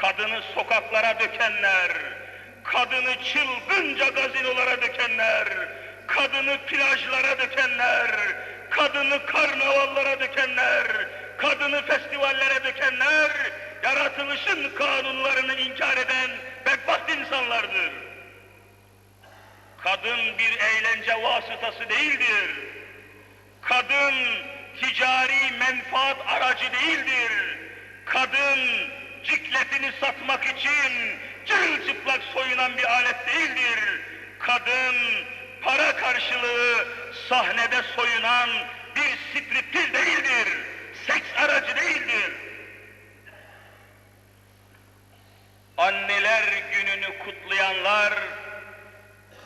kadını sokaklara dökenler, kadını çılgınca gazinolara dökenler, kadını plajlara dökenler, kadını karnavallara dökenler, kadını festivallere dökenler, yaratılışın kanunlarını inkar eden bedbaht insanlardır. Kadın bir eğlence vasıtası değildir. Kadın ticari menfaat aracı değildir. Kadın cikletini satmak için çırılçıplak soyunan bir alet değildir. Kadın para karşılığı sahnede soyunan bir striptiz değildir. Seks aracı değildir. Anneler gününü kutlayanlar,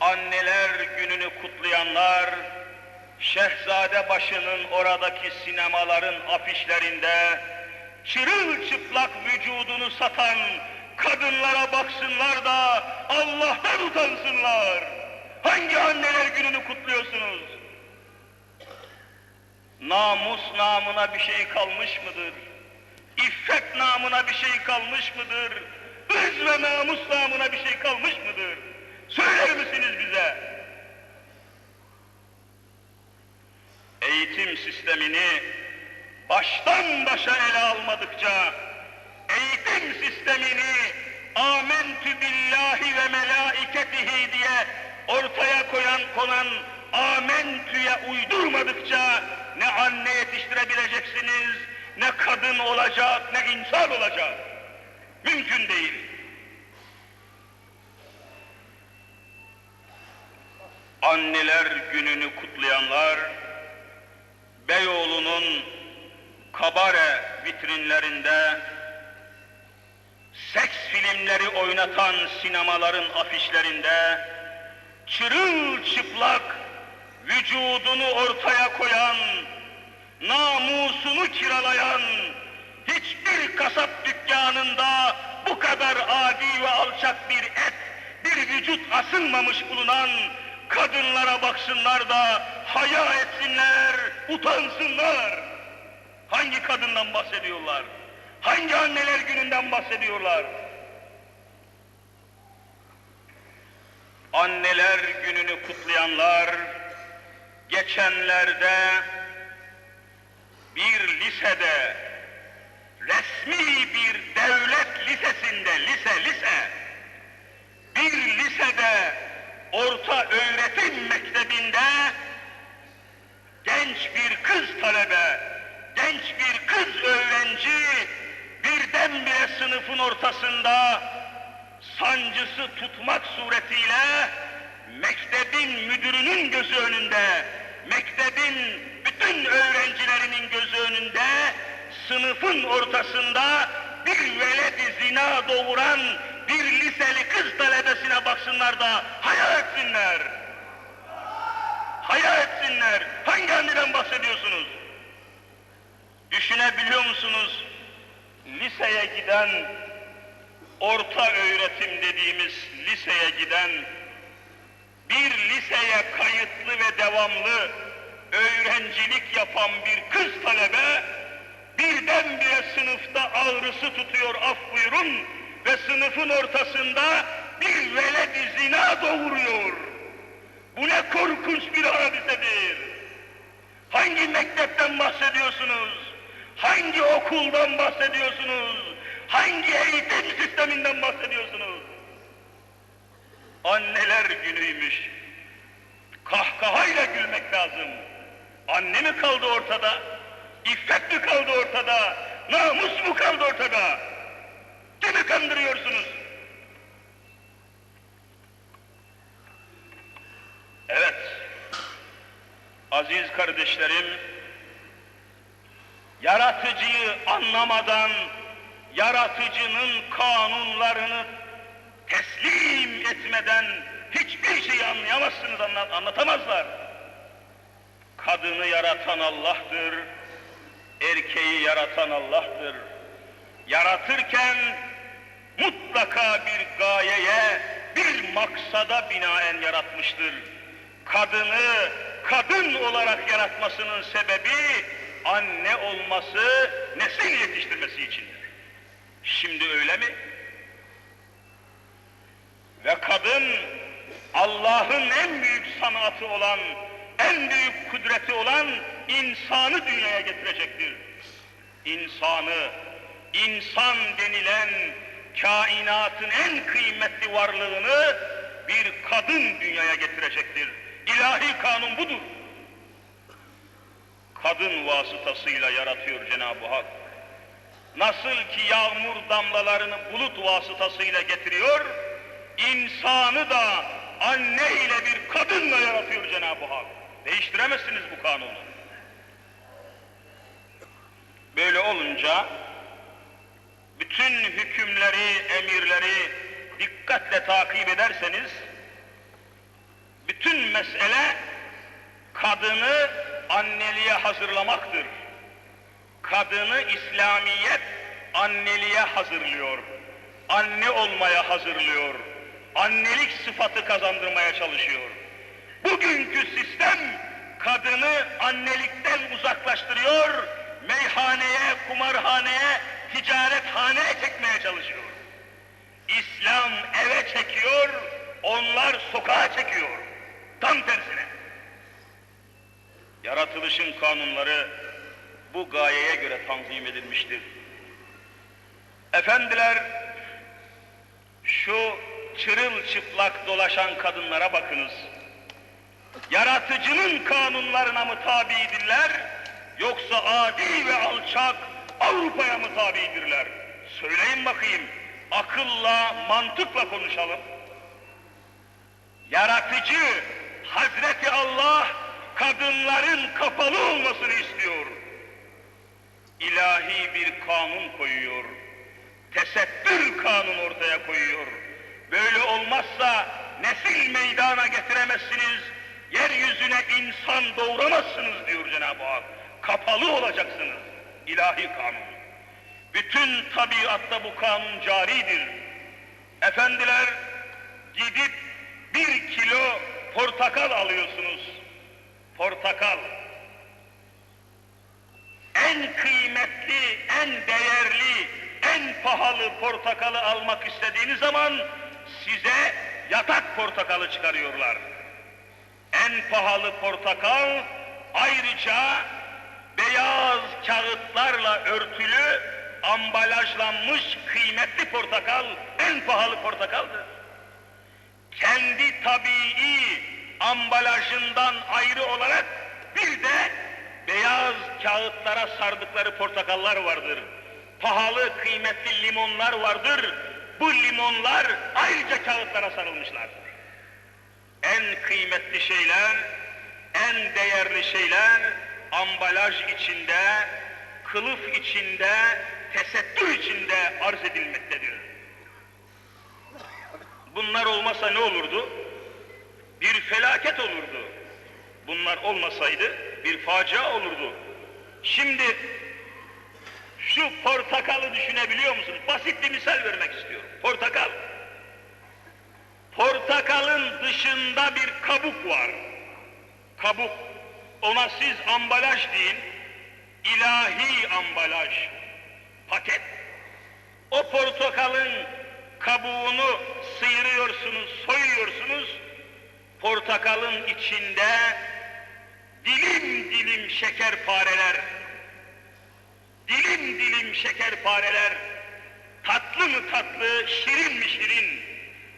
anneler gününü kutlayanlar, Şehzade başının oradaki sinemaların afişlerinde çırılçıplak vücudunu satan kadınlara baksınlar da Allah'tan utansınlar. Hangi anneler gününü kutluyorsunuz? Namus namına bir şey kalmış mıdır? İffet namına bir şey kalmış mıdır? Öz ve namus namına bir şey kalmış mıdır? Söyler misiniz bize? Eğitim sistemini baştan başa ele almadıkça, eğitim sistemini amentü billahi ve melaiketihi diye ortaya koyan konan amentüye uydurmadıkça ne anne yetiştirebileceksiniz, ne kadın olacak, ne insan olacak. Mümkün değil. Anneler gününü kutlayanlar, Beyoğlu'nun kabare vitrinlerinde seks filmleri oynatan sinemaların afişlerinde çırılçıplak vücudunu ortaya koyan, namusunu kiralayan hiçbir kasap dükkanında bu kadar adi ve alçak bir et, bir vücut asılmamış bulunan kadınlara baksınlar da haya etsinler, utansınlar. Hangi kadından bahsediyorlar? Hangi anneler gününden bahsediyorlar? Anneler gününü kutlayanlar geçenlerde bir lisede resmi bir devlet lisesinde lise lise bir lisede orta öğretim mektebinde genç bir kız talebe, sınıfın ortasında sancısı tutmak suretiyle mektebin müdürünün gözü önünde, mektebin bütün öğrencilerinin gözü önünde sınıfın ortasında bir veledi zina doğuran bir liseli kız talebesine baksınlar da haya etsinler. Haya etsinler. Hangi anneden bahsediyorsunuz? Düşünebiliyor musunuz? Liseye giden, orta öğretim dediğimiz liseye giden, bir liseye kayıtlı ve devamlı öğrencilik yapan bir kız talebe, birdenbire sınıfta ağrısı tutuyor af buyurun ve sınıfın ortasında bir veled zina doğuruyor. Bu ne korkunç bir hadisedir. Hangi mektepten bahsediyorsunuz? Hangi okuldan bahsediyorsunuz? Hangi eğitim sisteminden bahsediyorsunuz? Anneler günüymüş. Kahkahayla gülmek lazım. Anne mi kaldı ortada? İffet mi kaldı ortada? Namus mu kaldı ortada? Kimi kandırıyorsunuz? Evet, aziz kardeşlerim, yaratıcıyı anlamadan yaratıcının kanunlarını teslim etmeden hiçbir şeyi anlayamazsınız, anlat, anlatamazlar. Kadını yaratan Allah'tır, erkeği yaratan Allah'tır. Yaratırken mutlaka bir gayeye, bir maksada binaen yaratmıştır. Kadını kadın olarak yaratmasının sebebi anne olması, nesil yetiştirmesi içindir. Şimdi öyle mi? Ve kadın Allah'ın en büyük sanatı olan, en büyük kudreti olan insanı dünyaya getirecektir. İnsanı, insan denilen kainatın en kıymetli varlığını bir kadın dünyaya getirecektir. İlahi kanun budur. Kadın vasıtasıyla yaratıyor Cenab-ı Hak. Nasıl ki yağmur damlalarını bulut vasıtasıyla getiriyor, insanı da anne ile bir kadınla yaratıyor Cenab-ı Hak. Değiştiremezsiniz bu kanunu. Böyle olunca bütün hükümleri, emirleri dikkatle takip ederseniz bütün mesele kadını anneliğe hazırlamaktır. Kadını İslamiyet anneliğe hazırlıyor. Anne olmaya hazırlıyor. Annelik sıfatı kazandırmaya çalışıyor. Bugünkü sistem kadını annelikten uzaklaştırıyor, meyhaneye, kumarhaneye, ticarethaneye çekmeye çalışıyor. İslam eve çekiyor, onlar sokağa çekiyor. Yaratılışın kanunları bu gayeye göre tanzim edilmiştir. Efendiler, şu çırılçıplak dolaşan kadınlara bakınız. Yaratıcının kanunlarına mı tabidirler, yoksa adi ve alçak Avrupa'ya mı tabidirler? Söyleyin bakayım, akılla, mantıkla konuşalım. Yaratıcı Hazreti Allah kadınların kapalı olmasını istiyor. İlahi bir kanun koyuyor. Tesettür kanun ortaya koyuyor. Böyle olmazsa nesil meydana getiremezsiniz, yeryüzüne insan doğuramazsınız diyor Cenab-ı Hak. Kapalı olacaksınız. İlahi kanun. Bütün tabiatta bu kanun caridir. Efendiler gidip bir kilo portakal alıyorsunuz. Portakal. En kıymetli, en değerli, en pahalı portakalı almak istediğiniz zaman size yatak portakalı çıkarıyorlar. En pahalı portakal ayrıca beyaz kağıtlarla örtülü ambalajlanmış kıymetli portakal en pahalı portakaldır. Kendi tabii ambalajından ayrı olarak bir de kağıtlara sardıkları portakallar vardır. Pahalı kıymetli limonlar vardır. Bu limonlar ayrıca kağıtlara sarılmışlardır. En kıymetli şeyler, en değerli şeyler ambalaj içinde, kılıf içinde, tesettür içinde arz edilmektedir. Bunlar olmasa ne olurdu? Bir felaket olurdu. Bunlar olmasaydı bir facia olurdu. Şimdi şu portakalı düşünebiliyor musunuz? Basit bir misal vermek istiyorum. Portakal. Portakalın dışında bir kabuk var. Kabuk. Ona siz ambalaj deyin. İlahi ambalaj. Paket. O portakalın kabuğunu sıyırıyorsunuz, soyuyorsunuz. Portakalın içinde dilim dilim şekerpareler, dilim dilim şekerpareler, tatlı mı tatlı, şirin mi şirin.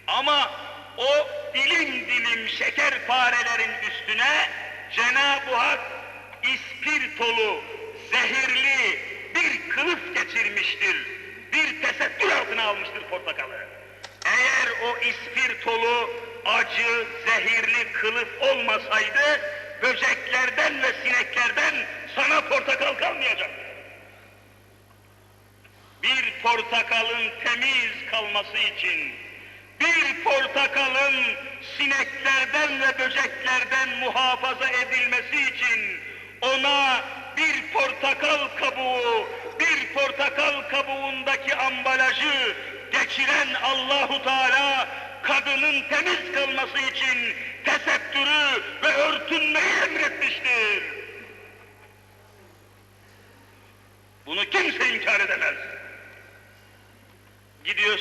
Ama o dilim dilim şekerparelerin üstüne Cenab-ı Hak ispirtolu, zehirli bir kılıf geçirmiştir. Bir tesettür altına almıştır portakalı. Eğer o ispirtolu, acı, zehirli kılıf olmasaydı, böceklerden ve sineklerden sana portakal kalmayacaktı. Portakalın temiz kalması için, bir portakalın sineklerden ve böceklerden muhafaza edilmesi için ona bir portakal kabuğu, bir portakal kabuğundaki ambalajı geçiren Allahu Teala kadının temiz kalması için tesettürü ve örtünmeyi emretmiştir.